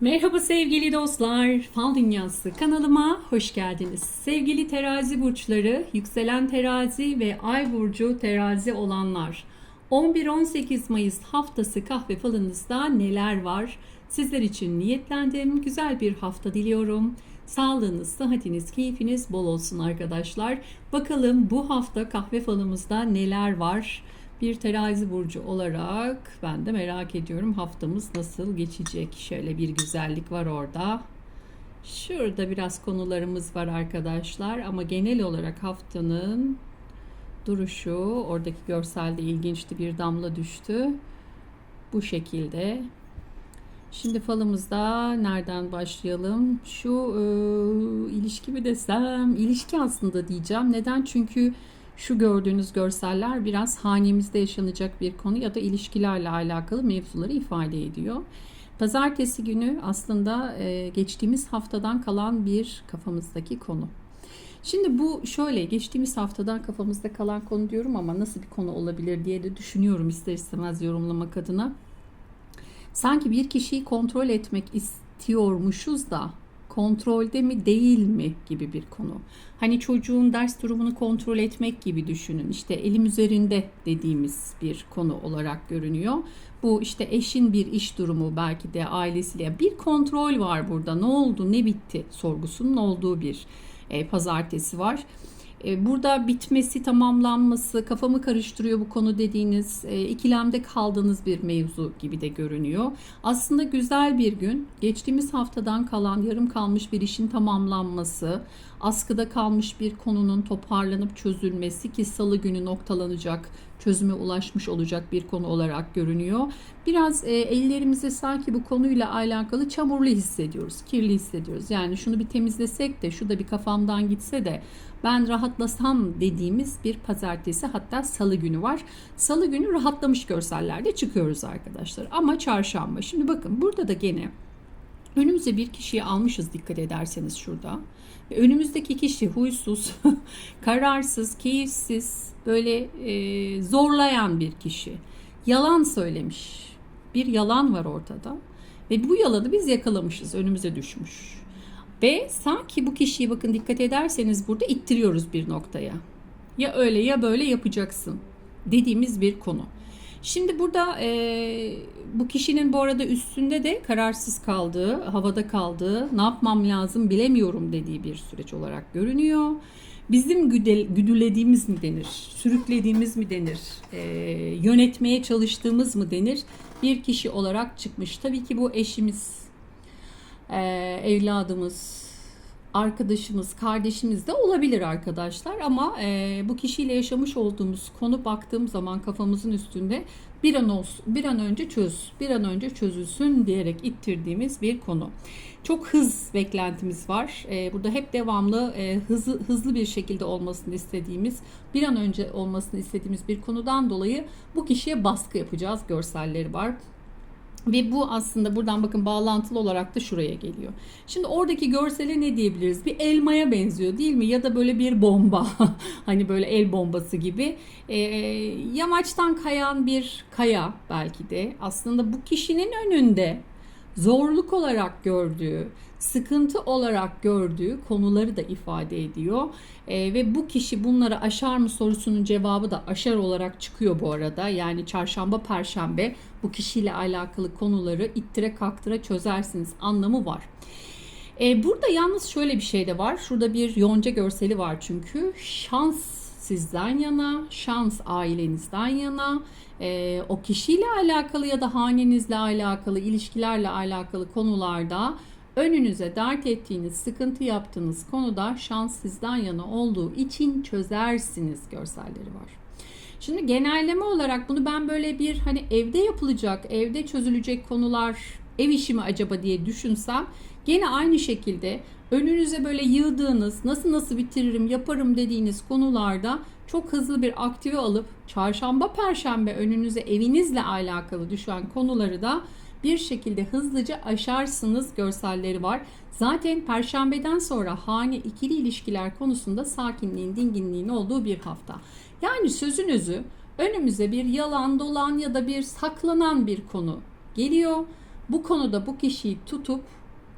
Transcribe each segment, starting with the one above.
Merhaba sevgili dostlar. Fal Dünyası kanalıma hoş geldiniz. Sevgili terazi burçları, yükselen terazi ve ay burcu terazi olanlar. 11-18 Mayıs haftası kahve falınızda neler var? Sizler için niyetlendim. Güzel bir hafta diliyorum. Sağlığınız, sıhhatiniz, keyfiniz bol olsun arkadaşlar. Bakalım bu hafta kahve falımızda neler var? Bir terazi burcu olarak ben de merak ediyorum haftamız nasıl geçecek. Şöyle bir güzellik var orada. Şurada biraz konularımız var arkadaşlar ama genel olarak haftanın duruşu oradaki görselde ilginçti bir damla düştü. Bu şekilde. Şimdi falımızda nereden başlayalım? Şu e, ilişki mi desem? İlişki aslında diyeceğim. Neden? Çünkü şu gördüğünüz görseller biraz hanemizde yaşanacak bir konu ya da ilişkilerle alakalı mevzuları ifade ediyor. Pazartesi günü aslında e, geçtiğimiz haftadan kalan bir kafamızdaki konu. Şimdi bu şöyle geçtiğimiz haftadan kafamızda kalan konu diyorum ama nasıl bir konu olabilir diye de düşünüyorum ister istemez yorumlamak adına. Sanki bir kişiyi kontrol etmek istiyormuşuz da kontrolde mi değil mi gibi bir konu. Hani çocuğun ders durumunu kontrol etmek gibi düşünün. İşte elim üzerinde dediğimiz bir konu olarak görünüyor. Bu işte eşin bir iş durumu belki de ailesiyle bir kontrol var burada. Ne oldu, ne bitti sorgusunun olduğu bir e, pazartesi var. E, burada bitmesi, tamamlanması, kafamı karıştırıyor bu konu dediğiniz, e, ikilemde kaldığınız bir mevzu gibi de görünüyor. Aslında güzel bir gün. Geçtiğimiz haftadan kalan, yarım kalmış bir işin tamamlanması, askıda kalmış bir konunun toparlanıp çözülmesi ki salı günü noktalanacak, çözüme ulaşmış olacak bir konu olarak görünüyor. Biraz e, ellerimizi sanki bu konuyla alakalı çamurlu hissediyoruz, kirli hissediyoruz. Yani şunu bir temizlesek de, şu da bir kafamdan gitse de ben rahatlasam dediğimiz bir pazartesi hatta salı günü var. Salı günü rahatlamış görsellerde çıkıyoruz arkadaşlar. Ama çarşamba. Şimdi bakın burada da gene önümüze bir kişiyi almışız dikkat ederseniz şurada. Önümüzdeki kişi huysuz, kararsız, keyifsiz, böyle e, zorlayan bir kişi. Yalan söylemiş. Bir yalan var ortada. Ve bu yalanı biz yakalamışız, önümüze düşmüş. Ve sanki bu kişiyi bakın dikkat ederseniz burada ittiriyoruz bir noktaya. Ya öyle ya böyle yapacaksın dediğimiz bir konu. Şimdi burada e, bu kişinin bu arada üstünde de kararsız kaldığı, havada kaldığı, ne yapmam lazım bilemiyorum dediği bir süreç olarak görünüyor. Bizim güdel, güdülediğimiz mi denir, sürüklediğimiz mi denir, e, yönetmeye çalıştığımız mı denir bir kişi olarak çıkmış. Tabii ki bu eşimiz, e, evladımız, arkadaşımız, kardeşimiz de olabilir arkadaşlar. Ama e, bu kişiyle yaşamış olduğumuz konu baktığım zaman kafamızın üstünde bir an olsun, bir an önce çöz, bir an önce çözülsün diyerek ittirdiğimiz bir konu. Çok hız beklentimiz var. E, burada hep devamlı e, hızlı hızlı bir şekilde olmasını istediğimiz, bir an önce olmasını istediğimiz bir konudan dolayı bu kişiye baskı yapacağız görselleri var. Ve bu aslında buradan bakın bağlantılı olarak da şuraya geliyor. Şimdi oradaki görsele ne diyebiliriz? Bir elmaya benziyor değil mi? Ya da böyle bir bomba. hani böyle el bombası gibi. E, yamaçtan kayan bir kaya belki de. Aslında bu kişinin önünde zorluk olarak gördüğü, sıkıntı olarak gördüğü konuları da ifade ediyor. E, ve bu kişi bunları aşar mı sorusunun cevabı da aşar olarak çıkıyor bu arada. Yani çarşamba, perşembe bu kişiyle alakalı konuları ittire kaktıra çözersiniz anlamı var. E, burada yalnız şöyle bir şey de var. Şurada bir yonca görseli var çünkü. Şans sizden yana, şans ailenizden yana, e, o kişiyle alakalı ya da hanenizle alakalı, ilişkilerle alakalı konularda önünüze dert ettiğiniz, sıkıntı yaptığınız konuda şans sizden yana olduğu için çözersiniz görselleri var. Şimdi genelleme olarak bunu ben böyle bir hani evde yapılacak, evde çözülecek konular ev işi mi acaba diye düşünsem gene aynı şekilde önünüze böyle yığdığınız nasıl nasıl bitiririm yaparım dediğiniz konularda çok hızlı bir aktive alıp çarşamba perşembe önünüze evinizle alakalı düşen konuları da bir şekilde hızlıca aşarsınız görselleri var. Zaten perşembeden sonra hane ikili ilişkiler konusunda sakinliğin, dinginliğin olduğu bir hafta. Yani sözünüzü önümüze bir yalan, dolan ya da bir saklanan bir konu geliyor. Bu konuda bu kişiyi tutup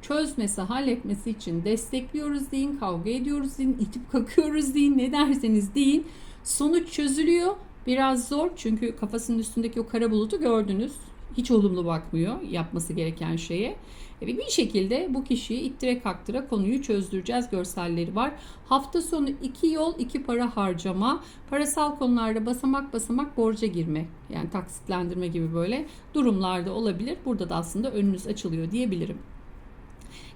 çözmesi, halletmesi için destekliyoruz deyin, kavga ediyoruz deyin, itip kakıyoruz deyin, ne derseniz deyin. Sonuç çözülüyor. Biraz zor çünkü kafasının üstündeki o kara bulutu gördünüz. Hiç olumlu bakmıyor yapması gereken şeye. Ve bir şekilde bu kişiyi ittire kaktıra konuyu çözdüreceğiz görselleri var. Hafta sonu iki yol iki para harcama. Parasal konularda basamak basamak borca girme. Yani taksitlendirme gibi böyle durumlarda olabilir. Burada da aslında önünüz açılıyor diyebilirim.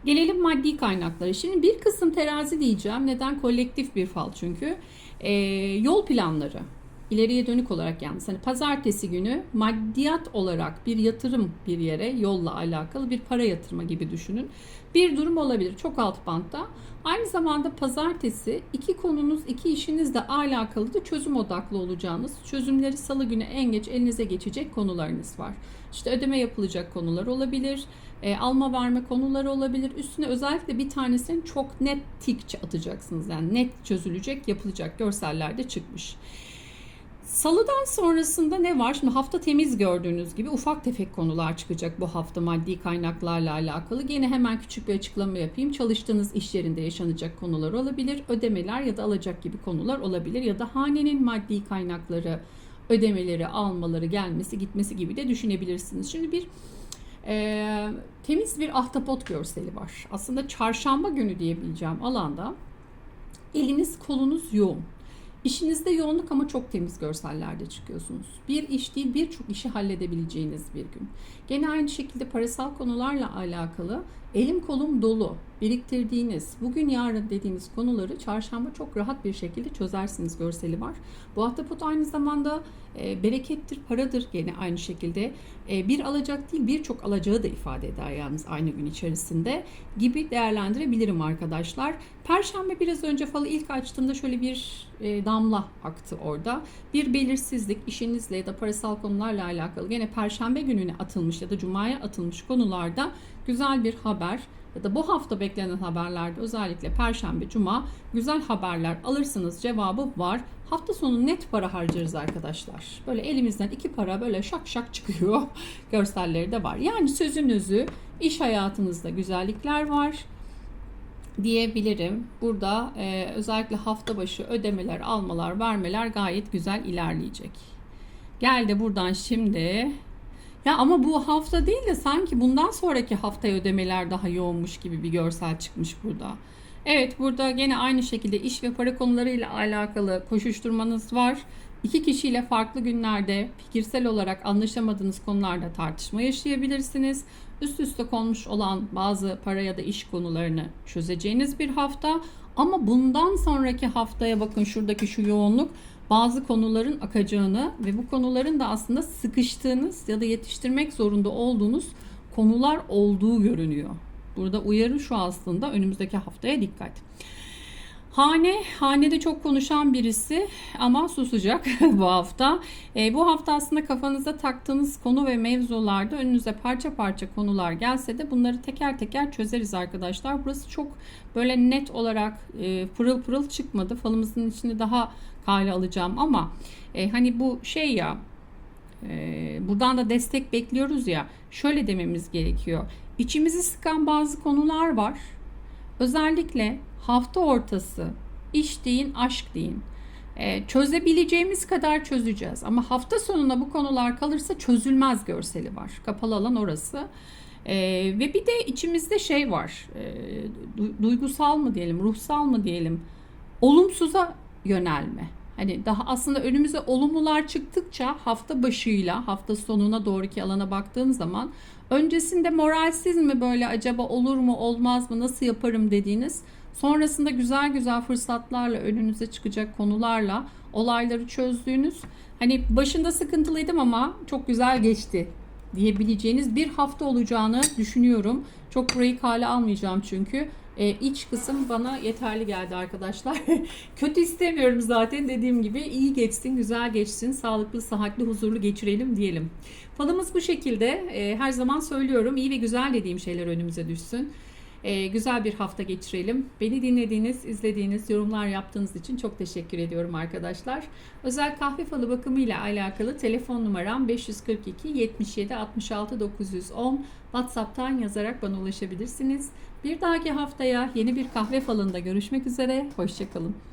Gelelim maddi kaynaklara. Şimdi bir kısım terazi diyeceğim. Neden? Kolektif bir fal çünkü. Ee, yol planları. İleriye dönük olarak yalnız. Hani pazartesi günü maddiyat olarak bir yatırım bir yere yolla alakalı bir para yatırma gibi düşünün. Bir durum olabilir çok alt bantta. Aynı zamanda pazartesi iki konunuz, iki işinizle alakalı da çözüm odaklı olacağınız, çözümleri salı günü en geç elinize geçecek konularınız var. İşte ödeme yapılacak konular olabilir, e, alma verme konuları olabilir. Üstüne özellikle bir tanesini çok net tik atacaksınız. Yani net çözülecek, yapılacak görsellerde çıkmış. Salıdan sonrasında ne var? Şimdi hafta temiz gördüğünüz gibi ufak tefek konular çıkacak bu hafta maddi kaynaklarla alakalı. Yine hemen küçük bir açıklama yapayım. Çalıştığınız iş yerinde yaşanacak konular olabilir. Ödemeler ya da alacak gibi konular olabilir. Ya da hanenin maddi kaynakları, ödemeleri, almaları, gelmesi, gitmesi gibi de düşünebilirsiniz. Şimdi bir e, temiz bir ahtapot görseli var. Aslında çarşamba günü diyebileceğim alanda eliniz kolunuz yoğun. İşinizde yoğunluk ama çok temiz görsellerde çıkıyorsunuz. Bir iş değil birçok işi halledebileceğiniz bir gün. Gene aynı şekilde parasal konularla alakalı elim kolum dolu biriktirdiğiniz bugün yarın dediğiniz konuları çarşamba çok rahat bir şekilde çözersiniz görseli var. Bu ahtapot aynı zamanda e, berekettir, paradır gene aynı şekilde. E, bir alacak değil birçok alacağı da ifade eder yalnız aynı gün içerisinde gibi değerlendirebilirim arkadaşlar. Perşembe biraz önce falı ilk açtığımda şöyle bir e, damla aktı orada. Bir belirsizlik işinizle ya da parasal konularla alakalı gene perşembe gününe atılmış ya da cumaya atılmış konularda güzel bir haber ya da bu hafta beklenen haberlerde özellikle perşembe, cuma güzel haberler alırsınız cevabı var. Hafta sonu net para harcarız arkadaşlar. Böyle elimizden iki para böyle şak şak çıkıyor. Görselleri de var. Yani sözün özü iş hayatınızda güzellikler var diyebilirim. Burada e, özellikle hafta başı ödemeler, almalar, vermeler gayet güzel ilerleyecek. Gel de buradan şimdi ya ama bu hafta değil de sanki bundan sonraki haftaya ödemeler daha yoğunmuş gibi bir görsel çıkmış burada. Evet burada gene aynı şekilde iş ve para konularıyla alakalı koşuşturmanız var. İki kişiyle farklı günlerde fikirsel olarak anlaşamadığınız konularda tartışma yaşayabilirsiniz. Üst üste konmuş olan bazı para ya da iş konularını çözeceğiniz bir hafta. Ama bundan sonraki haftaya bakın şuradaki şu yoğunluk bazı konuların akacağını ve bu konuların da aslında sıkıştığınız ya da yetiştirmek zorunda olduğunuz konular olduğu görünüyor. Burada uyarı şu aslında önümüzdeki haftaya dikkat. Hane, hanede çok konuşan birisi ama susacak bu hafta. E, bu hafta aslında kafanıza taktığınız konu ve mevzularda önünüze parça parça konular gelse de bunları teker teker çözeriz arkadaşlar. Burası çok böyle net olarak e, pırıl pırıl çıkmadı. Falımızın içinde daha kale alacağım ama e, hani bu şey ya e, buradan da destek bekliyoruz ya şöyle dememiz gerekiyor. İçimizi sıkan bazı konular var. Özellikle hafta ortası iş deyin, aşk deyin. Ee, çözebileceğimiz kadar çözeceğiz. Ama hafta sonuna bu konular kalırsa çözülmez görseli var. Kapalı alan orası. Ee, ve bir de içimizde şey var. E, duygusal mı diyelim, ruhsal mı diyelim. Olumsuza yönelme. Hani daha aslında önümüze olumlular çıktıkça hafta başıyla hafta sonuna doğruki alana baktığım zaman öncesinde moralsiz mi böyle acaba olur mu olmaz mı nasıl yaparım dediğiniz sonrasında güzel güzel fırsatlarla önünüze çıkacak konularla olayları çözdüğünüz hani başında sıkıntılıydım ama çok güzel geçti diyebileceğiniz bir hafta olacağını düşünüyorum. Çok burayı kale almayacağım çünkü e, iç kısım bana yeterli geldi arkadaşlar. Kötü istemiyorum zaten dediğim gibi iyi geçsin, güzel geçsin, sağlıklı, sıhhatli, huzurlu geçirelim diyelim. Falımız bu şekilde. E, her zaman söylüyorum iyi ve güzel dediğim şeyler önümüze düşsün. E, güzel bir hafta geçirelim. Beni dinlediğiniz, izlediğiniz, yorumlar yaptığınız için çok teşekkür ediyorum arkadaşlar. Özel kahve falı bakımı ile alakalı telefon numaram 542 77 66 910. WhatsApp'tan yazarak bana ulaşabilirsiniz. Bir dahaki haftaya yeni bir kahve falında görüşmek üzere. Hoşçakalın.